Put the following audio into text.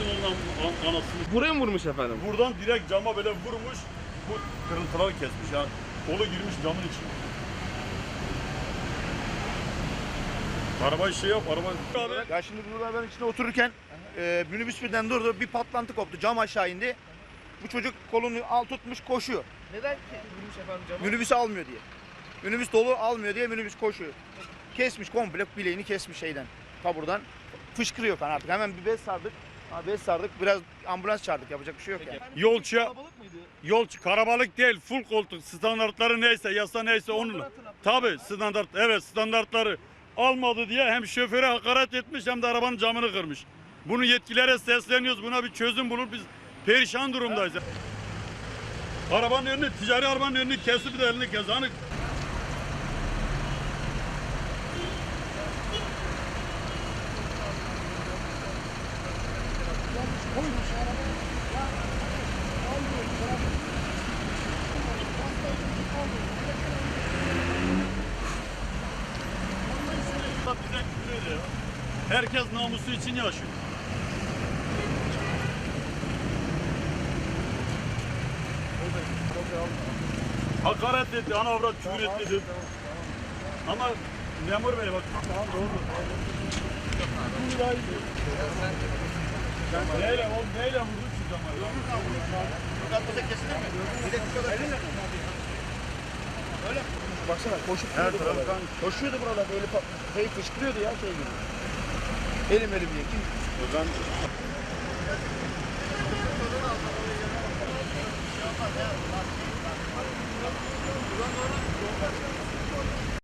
Onun an- anasını. Buraya mı vurmuş efendim? Buradan direkt cama böyle vurmuş. Bu kırıntıları kesmiş yani. Kolu girmiş camın içine. Araba şey yap, araba... Abi. Ya şimdi burada ben içinde otururken e, minibüs birden durdu. Bir patlantı koptu. Cam aşağı indi. Bu çocuk kolunu al tutmuş koşuyor. Neden vurmuş efendim camı? Minibüs almıyor diye. Minibüs dolu almıyor diye minibüs koşuyor. Kesmiş komple bileğini kesmiş şeyden. Kaburdan. Fışkırıyor kan artık. Hemen bir bez sardık. Bez sardık. Biraz ambulans çağırdık. Yapacak bir şey yok yani. Yolcuya, Kalabalık mıydı? yolcu karabalık değil, full koltuk. Standartları neyse, yasa neyse onunla. Tabii standart, evet standartları almadı diye hem şoföre hakaret etmiş hem de arabanın camını kırmış. Bunu yetkililere sesleniyoruz. Buna bir çözüm bulur. Biz perişan durumdayız. Arabanın önünü, ticari arabanın önünü kesip de elini kes. Hani Herkes namusu için yaşıyor. Hakaret etti, ana avrat küfür etti. dedi. Ama memur bey bak. Tamam doğru. Neyle, o neyle vurdu ki zaman? Baksana koşup Her duruyordu tarafı buralarda. kan. Koşuyordu buralarda böyle şey fışkırıyordu ya şey gibi. Elim elim diye. Kim?